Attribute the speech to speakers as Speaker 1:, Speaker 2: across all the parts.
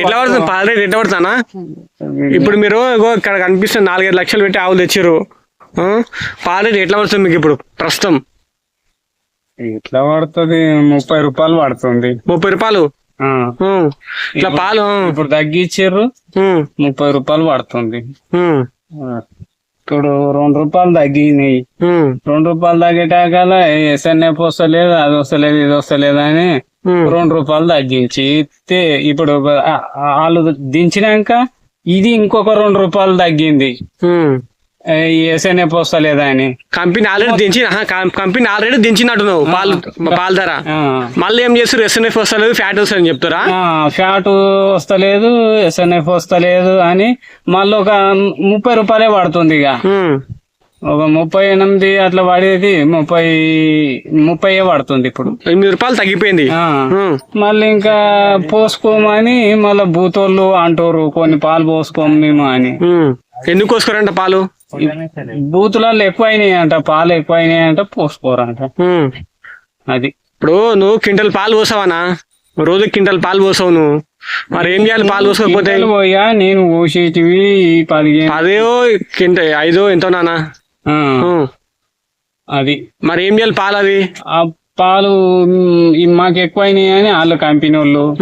Speaker 1: ఎట్లా పడుతుంది పాల రేట్ ఎట్లా పడుతుందా ఇప్పుడు మీరు ఇక్కడ కనిపిస్తుంది నాలుగైదు లక్షలు పెట్టి ఆవులు తెచ్చారు ఆ? పాల రేట్ ఎట్లా పడుతుంది మీకు ఇప్పుడు ప్రస్తుతం
Speaker 2: ఇట్లా పడుతుంది ముప్పై రూపాయలు పడుతుంది
Speaker 1: ముప్పై రూపాయలు. ఉం. ఇట్లా పాలు.
Speaker 2: ఇప్పుడు తగ్గించారు
Speaker 1: ఉం.
Speaker 2: ముప్పై రూపాయలు పడుతుంది. ఇప్పుడు రెండు రూపాయలు తగ్గినాయి. రెండు రూపాయలు తగ్గేటాకల ఎస్ఎన్ఎఫ్ వస్తలేదు అది వస్తలేదు ఇది వస్తలేదు అని. రెండు రూపాయలు తగ్గించి ఇస్తే ఇప్పుడు వాళ్ళు దించినాక ఇది ఇంకొక రెండు రూపాయలు తగ్గింది
Speaker 1: ఉం.
Speaker 2: ఎస్ఎన్ఎఫ్ వస్తలేదా అని
Speaker 1: కంపెనీ ఆల్రెడీ దించి కంపెనీ ఆల్రెడీ దించినట్టు నువ్వు పాలు పాల ధర. మళ్ళీ ఏం చేస్తారు ఎస్ఎన్ఎఫ్ వస్తలేదు ఫ్యాట్ వస్తుంది చెప్తారా
Speaker 2: ఫ్యాట్ వస్తలేదు ఎస్ఎన్ఎఫ్ వస్తలేదు అని మళ్ళీ ఒక ముప్పై రూపాయలే పడుతుంది ఇక. ఒక ముప్పై ఎనిమిది అట్లా పడేది ముప్పై ముప్పై పడుతుంది ఇప్పుడు
Speaker 1: ఎనిమిది రూపాయలు తగ్గిపోయింది.
Speaker 2: మళ్ళీ ఇంకా పోసుకోమని మళ్ళీ బూతోళ్ళు అంటారు కొన్ని పాలు పోసుకోము మేము అని.
Speaker 1: ఎందుకు కోసుకోరంట పాలు
Speaker 2: బూతులలో ఎక్కువైనాయి అంట పాలు ఎక్కువైనాయి అంట పోసుకోరంట. అది.
Speaker 1: ఇప్పుడు నువ్వు క్వింటల్ పాలు పోసావనా? రోజు క్వింటల్ పాలు పోసావు నువ్వు. మరి ఏం చేయాలి పాలు పోసుకోకపోతే?
Speaker 2: పోయా నేను పోసేటివి
Speaker 1: అదేయో కింట ఐదో ఎంతో నానా.
Speaker 2: అది.
Speaker 1: మరి ఏం చేయాలి పాలు అవి?
Speaker 2: ఆ పాలు మాకు ఎక్కువైనాయి అని వాళ్ళ కంపెనీ వాళ్ళు.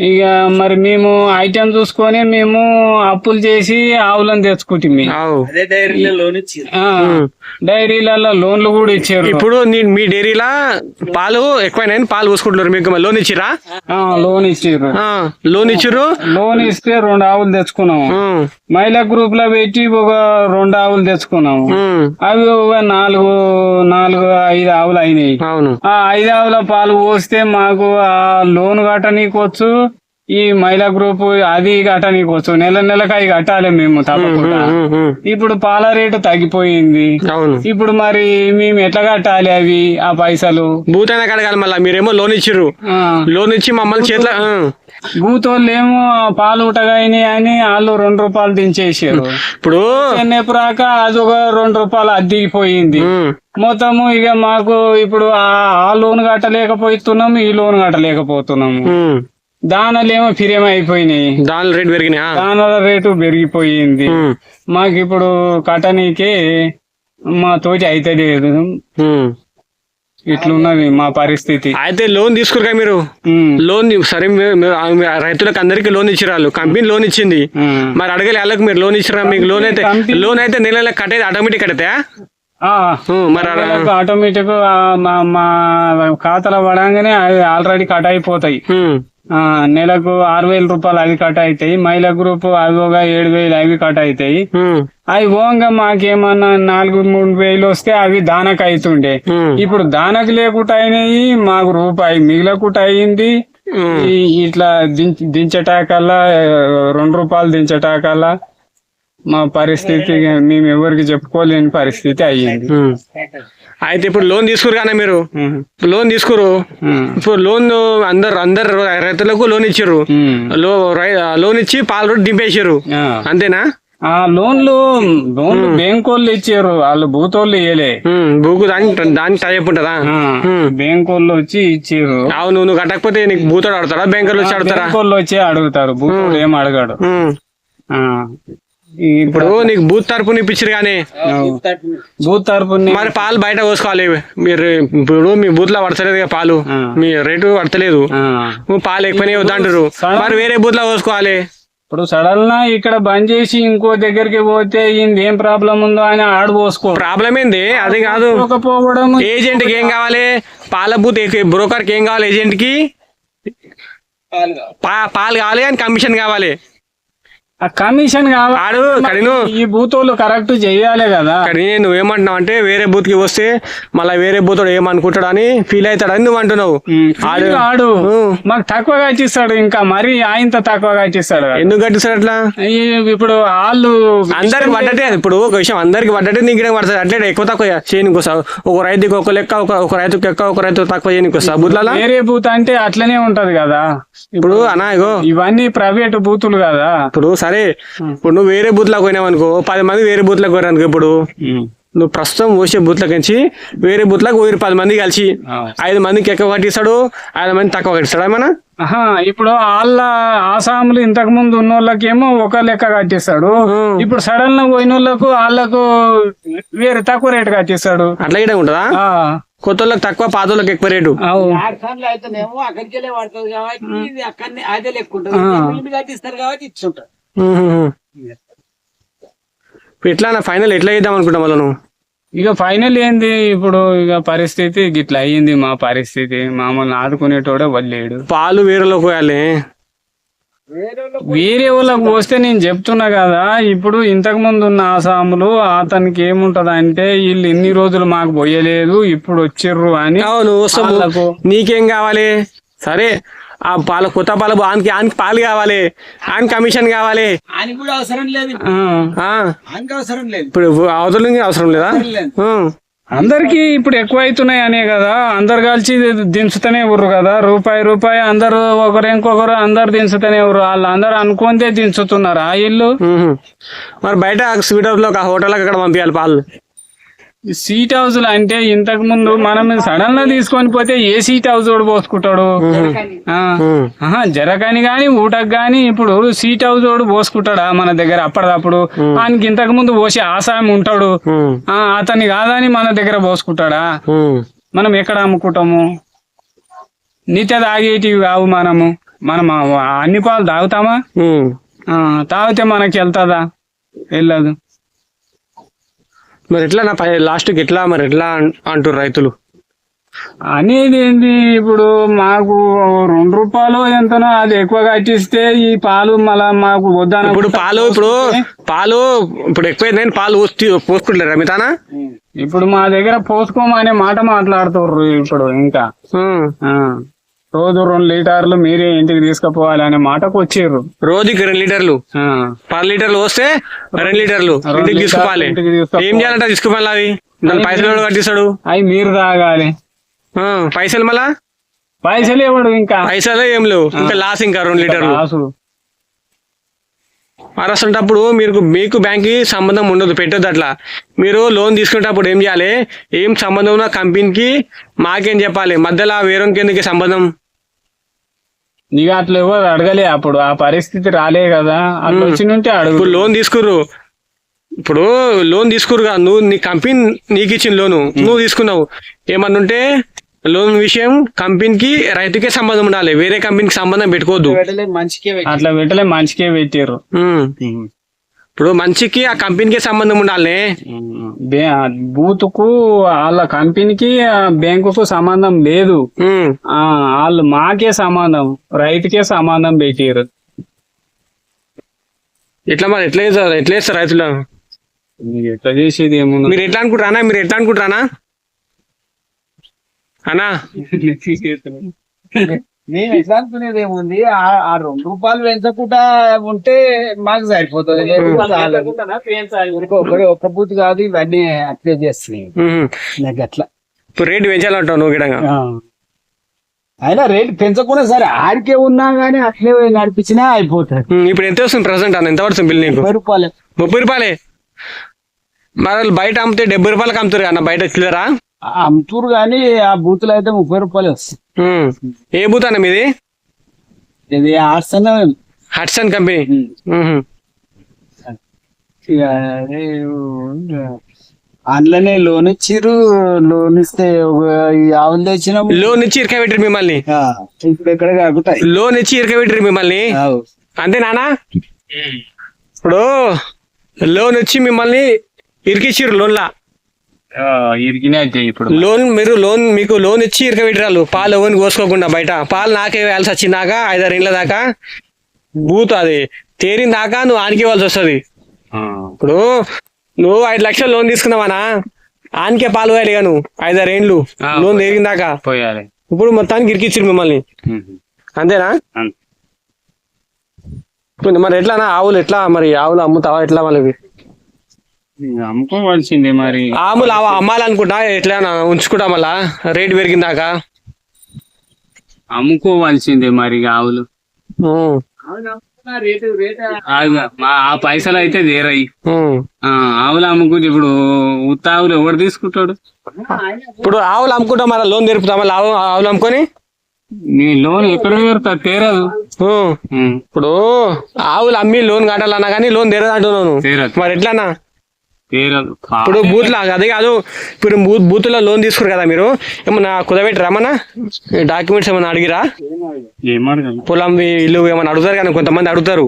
Speaker 2: ఇక మరి మేము ఐటెం చూసుకొని మేము అప్పులు చేసి ఆవులను తెచ్చుకుంటుంది
Speaker 1: అవు
Speaker 2: డైరీలలో లోన్లు కూడా ఇచ్చారు.
Speaker 1: ఇప్పుడు నీ- మీ డైరీలా పాలు ఎక్కువైనా పాలు పోసుకుంటున్నారు. మీకు లోన్ ఇచ్చిరా
Speaker 2: ఆ, లోన్ ఇచ్చారు
Speaker 1: ఆ, లోన్ ఇచ్చిర్రు?
Speaker 2: లోన్ ఇస్తే రెండు ఆవులు తెచ్చుకున్నాము. మహిళా గ్రూప్లో పెట్టి ఒక రెండు ఆవులు తెచ్చుకున్నాము. అవి ఒక నాలుగు నాలుగు ఐదు ఆవులు అయినాయి.
Speaker 1: అవును.
Speaker 2: ఆ ఐదు ఆవుల పాలు పోస్తే మాకు ఆ లోన్ కట్టనీకొచ్చు. ఈ మహిళా గ్రూప్ అది కట్టనీకొచ్చు నెల నెలకు అవి కట్టాలి మేము తప్పకుండా. ఇప్పుడు పాల రేటు తగ్గిపోయింది. ఇప్పుడు మరి మేము ఎట్లా కట్టాలి అవి ఆ పైసలు?
Speaker 1: భూతైనా కడగాలి మళ్ళీ. మీరేమో లోన్ ఇచ్చిర్రు.
Speaker 2: ఆ,
Speaker 1: లోన్ ఇచ్చి మమ్మల్ని చేతిలో ఆ.
Speaker 2: బూతోళ్ళు ఏమో పాలు ఉటగాయినాయి అని వాళ్ళు రెండు రూపాయలు దించేసారు.
Speaker 1: ఇప్పుడు
Speaker 2: రాక అది ఒక రెండు రూపాయలు అద్దిగిపోయింది. మొత్తము ఇక మాకు ఇప్పుడు ఆ లోన్ కట్టలేకపోతున్నాము ఈ లోన్ కట్టలేకపోతున్నాము. దానాలేమో ఫిరేం అయిపోయినాయి
Speaker 1: దాని రేట్ పెరిగినాయా?
Speaker 2: దానాల రేటు పెరిగిపోయింది. మాకు ఇప్పుడు కట్టనీకి మా తోటి అయితే లేదు. ఇట్లున్నది మా పరిస్థితి.
Speaker 1: అయితే లోన్ తీసుకురుగా మీరు? లోన్ సరే రైతులకు అందరికి లోన్ ఇచ్చిరాళ్ళు కంపెనీ లోన్ ఇచ్చింది. మరి అడగలే వాళ్ళకి మీరు లోన్ ఇచ్చిరా మీకు లోన్ అయితే లోన్ అయితే నెల నెల కట్టేది ఆటోమేటిక్ కడితే మరి
Speaker 2: ఆటోమేటిక్ మా మా ఖాతాలో పడంగానే ఆల్రెడీ కట్ అయిపోతాయి. నెలకు ఆరు వేల రూపాయలు అవి కట్ అవుతాయి మహిళా గ్రూప్ అవి ఒక ఏడు వేలు అవి కట్ అవుతాయి. అవి పోగా మాకేమన్నా నాలుగు మూడు వేలు వస్తే అవి దానకు అవుతుండే. ఇప్పుడు దానకు లేకుండా అయినాయి మాకు రూపాయి మిగిలకుండా అయింది. ఇట్లా దించ దించటాకల్లా రెండు రూపాయలు దించటాకల్లా మా పరిస్థితి మేము ఎవరికి చెప్పుకోలేని పరిస్థితి అయ్యింది.
Speaker 1: అయితే ఇప్పుడు లోన్ తీసుకురు కానీ మీరు లోన్ తీసుకురు ఇప్పుడు లోన్ అందరు అందరు రైతులకు లోన్ ఇచ్చారు లోన్ ఇచ్చి పాలు దింపేసారు. అంతేనా?
Speaker 2: ఆ లోన్లు లోన్లు బ్యాంక్ వాళ్ళు ఇచ్చారు వాళ్ళు భూతోళ్ళు ఇయ్యలే.
Speaker 1: బుక్ దానికి దానికి టైప్ ఉంటుందా
Speaker 2: బ్యాంక్ వాళ్ళు వచ్చి ఇచ్చారు
Speaker 1: అవును నువ్వు కట్టకపోతే నీకు బూతోడు ఆడతాడా బ్యాంకర్లు వచ్చి ఆడతారా
Speaker 2: బ్యాంక్ వాళ్ళు వచ్చి అడుగుతారు. భూతోడు ఏం అడగాడు.
Speaker 1: ఇప్పుడు నీకు బూత్ తరపున ఇప్పించారు కానీ.
Speaker 2: భూత్ తరపుని.
Speaker 1: మరి పాలు బయట పోసుకోవాలి. మీరు ఇప్పుడు మీ బూత్లో పడతలేదు పాలు. మీ రేటు పడతలేదు. పాలు ఎక్కువనే వద్దంటారు మరి వేరే బూత్లో పోసుకోవాలి.
Speaker 2: ఇప్పుడు సడన్గా ఇక్కడ బంద్ చేసి ఇంకో దగ్గరికి పోతే ఏం ప్రాబ్లం ఉందో అని ఆడు పోసుకో.
Speaker 1: ప్రాబ్లం ఏంది? అది కాదు.
Speaker 2: పోకపోవడం
Speaker 1: ఏజెంట్కి ఏం కావాలి? పాల బూత్ బ్రోకర్కి ఏం కావాలి ఏజెంట్కి? పాలు కావాలి. అని కమిషన్ కావాలి.
Speaker 2: ఆ కమిషన్ కావాలి
Speaker 1: ఆడు కడిను
Speaker 2: ఈ భూతోళ్ళు కరెక్ట్ చెయ్యాలి కదా.
Speaker 1: కానీ నువ్వేమంటున్నావు అంటే వేరే బూత్కి వస్తే మళ్ళీ వేరే బూత్ ఏమనుకుంటాడు అని ఫీల్ అవుతాడని నువ్వు అంటున్నావు. ఆడు
Speaker 2: ఆడు. మాకు తక్కువగా ఇచ్చిస్తాడు ఇంకా మరి ఆయనతో తక్కువగా ఇచ్చిస్తాడు
Speaker 1: ఎందుకు కట్టిస్తాడు అట్లా?
Speaker 2: ఇప్పుడు వాళ్ళు
Speaker 1: అందరికి పడ్డటే ఇప్పుడు ఒక విషయం అందరికి పడ్డటే నీకు పడుతుంది అట్లే ఎక్కువ తక్కువ చేయనికి వస్తా ఒక రైతుకి ఒక లెక్క ఒక రైతుకి ఎక్కువ ఒక రైతు తక్కువ చేయనికి వస్తా బుద్ధాల
Speaker 2: వేరే బూత్ అంటే అట్లనే ఉంటది కదా.
Speaker 1: ఇప్పుడు అన్నా ఇగో.
Speaker 2: ఇవన్నీ ప్రైవేట్ బూతులు కదా.
Speaker 1: ఇప్పుడు సరే ఇప్పుడు నువ్వు వేరే బూత్ పోయినావు అనుకో పది మంది వేరే బూత్లకు పోయినారు అనుకో ఇప్పుడు. నువ్వు ప్రస్తుతం పోసే బూత్ల నుంచి వేరే బూత్లకు వేరే పది మంది కలిసి. ఐదు మందికి ఎక్కువ కట్టిస్తాడు ఐదు మంది తక్కువ కట్టిస్తాడు ఏమన్నా?
Speaker 2: ఆహా, ఇప్పుడు వాళ్ళ ఆసాములు ఇంతకు ముందు ఉన్న వాళ్ళకేమో ఒక లెక్క కట్టిస్తాడు. ఇప్పుడు సడన్గా పోయిన వాళ్ళకు వాళ్ళకు వేరే తక్కువ రేటు కట్టిస్తాడు.
Speaker 1: అట్లా ఇడే ఉంటుందా? కొత్త వాళ్ళకి తక్కువ పాత వాళ్ళకి ఎక్కువ రేటు.
Speaker 3: అక్కడికి వెళ్ళే పడుతుంది కాబట్టి ఇది అక్కడనే అదే లెక్క ఉంటుంది. కట్టిస్తారు కాబట్టి ఇచ్చుంటారు.
Speaker 1: ఎట్లా ఫైనల్ ఎట్లా చేద్దాం అనుకుంటా మళ్ళీ నువ్వు?
Speaker 2: ఇక ఫైనల్ ఏంది? ఇప్పుడు ఇక పరిస్థితి గిట్లా అయ్యింది మా పరిస్థితి. మామూలు ఆదుకునేటోడే వల్లేడు.
Speaker 1: పాలు వేరేలోకి పోయాలి.
Speaker 2: వేరే వాళ్ళకి పోస్తే నేను చెప్తున్నా కదా ఇప్పుడు ఇంతకు ముందు ఉన్న ఆసాములు అతనికి ఏముంటది అంటే వీళ్ళు ఇన్ని రోజులు మాకు పోయలేదు ఇప్పుడు వచ్చిర్రు అని
Speaker 1: నీకేం కావాలి? సరే ఆ పాల కొత్త పాలు ఆయనకి ఆయనకి పాలు కావాలి. ఆయన కమిషన్ కావాలి.
Speaker 3: ఆయనకి కూడా అవసరం లేదు.
Speaker 2: ఆ,
Speaker 1: ఆ.
Speaker 3: ఆయనకి అవసరం లేదు.
Speaker 1: ఇప్పుడు అవతల నుంచి అవసరం లేదా.
Speaker 2: అందరికి ఇప్పుడు ఎక్కువ అవుతున్నాయి అనే కదా. అందరు కలిసి దించుతూనే ఉర్రు కదా. రూపాయి రూపాయి అందరు ఒకరు ఇంకొకరు అందరు దించుతూనే ఉర్రు. వాళ్ళు అందరు అనుకుంటే దించుతున్నారు ఆ ఇల్లు.
Speaker 1: మరి బయట స్వీట్ హౌస్లో ఒక హోటల్ అక్కడ పంపించాలి పాలు?
Speaker 2: సీట్ హౌస్ అంటే ఇంతకు ముందు మనం సడన్గా తీసుకొని పోతే ఏ సీట్ హౌస్ కూడా పోసుకుంటాడు? జరకని గాని ఊటకు గాని ఇప్పుడు సీట్ హౌస్ తోడు పోసుకుంటాడా మన దగ్గర అప్పటిదప్పుడు? ఆయనకి ఇంతకు ముందు పోసి ఆసాయం ఉంటాడు. అతన్ని కాదని మన దగ్గర పోసుకుంటాడా. మనం ఎక్కడ అమ్ముకుంటాము? నిత్య తాగేటివి కావు మనము. మనం అన్ని పాలు తాగుతామా? తాగితే మనకి వెళ్తుందా? వెళ్ళదు.
Speaker 1: మరి ఎట్లా నా లాస్ట్కి ఎట్లా మరి ఎట్లా అంటారు రైతులు?
Speaker 2: అనేది ఏంటి ఇప్పుడు మాకు రెండు రూపాయలు ఎంతనో అది ఎక్కువ కట్టిస్తే ఈ పాలు మళ్ళా మాకు వద్దాను
Speaker 1: ఇప్పుడు పాలు ఇప్పుడు పాలు ఇప్పుడు ఎక్కువైందని పాలు పోసి పోసుకుంటారా మితానా
Speaker 2: ఇప్పుడు మా దగ్గర పోసుకోమనే మాట మాట్లాడుతుర్రు ఇప్పుడు ఇంకా. రోజు రెండు లీటర్లు మీరే ఇంటికి తీసుకుపోవాలి అనే మాటకు వచ్చిర్రు
Speaker 1: రోజుకి రెండు లీటర్లు? పది లీటర్లు వస్తే రెండు లీటర్లు ఇంటికి తీసుకోవాలి. ఏం చేయాలంటే తీసుకోవాలి అవి? పైసలు కట్టిస్తాడు?
Speaker 2: అవి మీరు తాగాలి.
Speaker 1: పైసలు మళ్ళా?
Speaker 2: పైసలు ఇవ్వడు ఇంకా.
Speaker 1: పైసలు ఏం లేవు. ఇంకా లాస్ ఇంకా రెండు లీటర్లు.
Speaker 2: రాసు
Speaker 1: మరి మీకు బ్యాంక్కి సంబంధం ఉండదు పెట్టొద్దు అట్లా. మీరు లోన్ తీసుకునేటప్పుడు ఏం చేయాలి? ఏం సంబంధం ఉన్న కంపెనీకి మాకేం చెప్పాలి? మధ్యలో వేరే కిందకి సంబంధం?
Speaker 2: నీకు అట్లా ఎవరు అడగలే అప్పుడు. ఆ పరిస్థితి రాలే కదా. అట్లా వచ్చి నుంటే అడుగు
Speaker 1: ఇప్పుడు లోన్ తీసుకుర్రు. ఇప్పుడు లోన్ తీసుకురుగా నువ్వు నీ కంపెనీ నీకు ఇచ్చిన లోను. నువ్వు తీసుకున్నావు. ఏమన్నా ఉంటే లోన్ విషయం కంపెనీకి రైతుకే సంబంధం ఉండాలి. వేరే కంపెనీకి సంబంధం పెట్టుకోవద్దు.
Speaker 2: అట్లా పెట్టలే మంచికే పెట్టారు.
Speaker 1: ఇప్పుడు మంచికి ఆ కంపెనీకే సంబంధం ఉండాలి
Speaker 2: బూత్కు వాళ్ళ కంపెనీకి బ్యాంకుకు సంబంధం లేదు. వాళ్ళు మాకే సంబంధం రైతుకే సంబంధం పెట్టారు
Speaker 1: ఎట్లా మరి ఎట్లా చేస్తారు ఎట్లా చేస్తారు రైతులు?
Speaker 2: ఎట్లా చేసేది ఏముంది?
Speaker 1: మీరు ఎట్లా అనుకుంటారా మీరు ఎట్లా అనుకుంటారా అన్నా?
Speaker 3: మేము ఎట్లా అనుకునేది ఏముంది? ఆ ఆ రెండు రూపాయలు పెంచకుండా ఉంటే మాకు సరిపోతుంది. ఒకటి ఒక్క బూత్ కాదు ఇవన్నీ అట్లే చేస్తున్నాయి. నాకు అట్లా.
Speaker 1: ఇప్పుడు రేటు పెంచాలంటావు నువ్వు గిడంగా?
Speaker 3: అయినా రేట్ పెంచకుండా సరే ఆడికే ఉన్నా గానీ అట్లే నడిపించినా అయిపోతుంది.
Speaker 1: ఇప్పుడు ఎంత వస్తుంది ప్రజెంట్ అన్న? ఎంత పడుతుంది బిల్ నీకు?
Speaker 3: ముప్పై రూపాయలు.
Speaker 1: ముప్పై రూపాయలే? మరి బయట అమ్మితే డెబ్బై రూపాయలకి అమ్ముతారు అన్న? బయట చిల్లరా
Speaker 3: అమ్ముతురు గానీ ఆ బూతులు అయితే ముప్పై రూపాయలు వస్తాయి.
Speaker 1: ఏ బూత్ అన్న మీది?
Speaker 3: ఇది అన్న
Speaker 1: హట్సన్ కంపెనీ.
Speaker 3: అందులోనే లోన్ ఇచ్చిర్రు లోన్ ఇస్తే ఆవులు తెచ్చినాము.
Speaker 1: లోన్ ఇచ్చి ఇరకబెట్టారు మిమ్మల్ని?
Speaker 3: ఇప్పుడు ఎక్కడ కాకుంటాయి
Speaker 1: లోన్ ఇచ్చి ఇరకబెట్టారు మిమ్మల్ని. అంతే నానా ఇప్పుడు లోన్ వచ్చి మిమ్మల్ని ఇరికిచ్చిర్రు లోన్లా.
Speaker 2: ఇప్పుడు
Speaker 1: లోన్ మీరు లోన్ మీకు లోన్ ఇచ్చి ఇరకబెట్టారు పాలు ఎవరిని కోసుకోకుండా బయట. పాలు నాకే వేయాల్సి వచ్చిందాక ఐదారు ఇండ్ల దాకా బూత్ అది. తేరిన దాకా నువ్వు ఆనికి ఇవ్వాల్సి వస్తుంది. ఇప్పుడు నువ్వు ఐదు లక్షలు లోన్ తీసుకున్నావనా ఆనికే పాలు పోయాలి ఇక నువ్వు. ఐదారు ఏండ్లు లోన్ తీరిన దాకా.
Speaker 2: పోయాలి.
Speaker 1: ఇప్పుడు మొత్తానికి ఇరికిచ్చిర్రు మిమ్మల్ని. అంతేనా? మరి ఎట్లానా? ఆవులు ఎట్లా? మరి ఆవులు అమ్ముతావా? ఎట్లా వాళ్ళకి?
Speaker 2: ఇక అమ్ముకోవాల్సిందే మరి.
Speaker 1: అవ- అమ్మాలనుకుంటా ఎట్లా ఉంచుకుంటా మళ్ళా? రేట్ పెరిగిందాక?
Speaker 2: అమ్ముకోవాల్సిందే మరి ఆవులు. ఆ- మా- ఆ పైసలు అయితే
Speaker 1: ఉమ్.
Speaker 2: ఆవులు అమ్ముకుంటే ఇప్పుడు ఉత్త ఆవులు ఎవడు తీసుకుంటాడు?
Speaker 1: ఇప్పుడు ఆవులు అమ్ముకుంటాం మళ్ళీ లోన్ తెరుపుతాం మళ్ళీ ఆవు ఆవులు అమ్ముకొని?
Speaker 2: నీ లోన్ ఎక్కడ తీరుతా తీరదు.
Speaker 1: ఇప్పుడు ఆవులు అమ్మి లోన్ కట్టాలన్నా కానీ లోన్ తెరదు అంటున్నాను మరి ఎట్లన్నా?
Speaker 2: తీరదు
Speaker 1: ఇప్పుడు బూత్ లా అదే కాదు ఇప్పుడు బూత్ బూత్లో లోన్ తీసుకురు కదా మీరు? ఏమన్నా కుదబెట్టి రమ్మన్నా డాక్యుమెంట్స్ ఏమన్నా అడిగిరా? పొలం ఇల్లు ఏమన్నా అడుగుతారు కానీ కొంతమంది అడుగుతారు.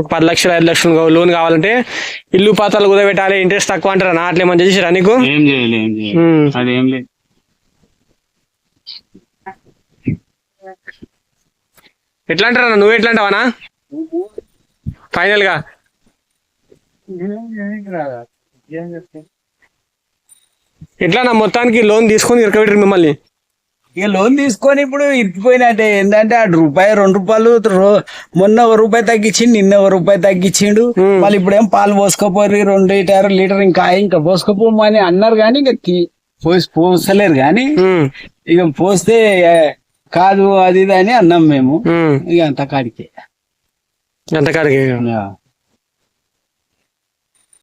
Speaker 1: ఒక పది లక్షలు ఐదు లక్షలు లోన్ కావాలంటే ఇల్లు పాత్రలు కుదబెట్టాలి ఇంట్రెస్ట్ తక్కువ అంటారా? నా అట్లా ఏమన్నా చేసిరా నీకు? ఎట్లా అంటారా? నువ్వు ఎట్లా అంటావనా ఫైనల్గా. ఎట్లా నా మొత్తానికి లోన్ తీసుకొని ఇరకబెట్టి మిమ్మల్ని?
Speaker 3: ఇక లోన్ తీసుకొని ఇప్పుడు ఇరికిపోయినట్టే. ఏంటంటే ఆ రూపాయి రెండు రూపాయలు మొన్న ఒక రూపాయి తగ్గించిండు నిన్న ఒక రూపాయి తగ్గించిండు. మళ్ళీ ఇప్పుడు ఏం పాలు పోసుకోపోరు రెండు లీటర్ లీటర్ ఇంకా ఇంకా పోసుకోపోమని అన్నారు కానీ ఇక పోసి పోసలేరు కానీ ఇక పోస్తే కాదు అది ఇది అని అన్నాం మేము. ఇక అంత కాడికే.
Speaker 1: ఎంత కాడికి.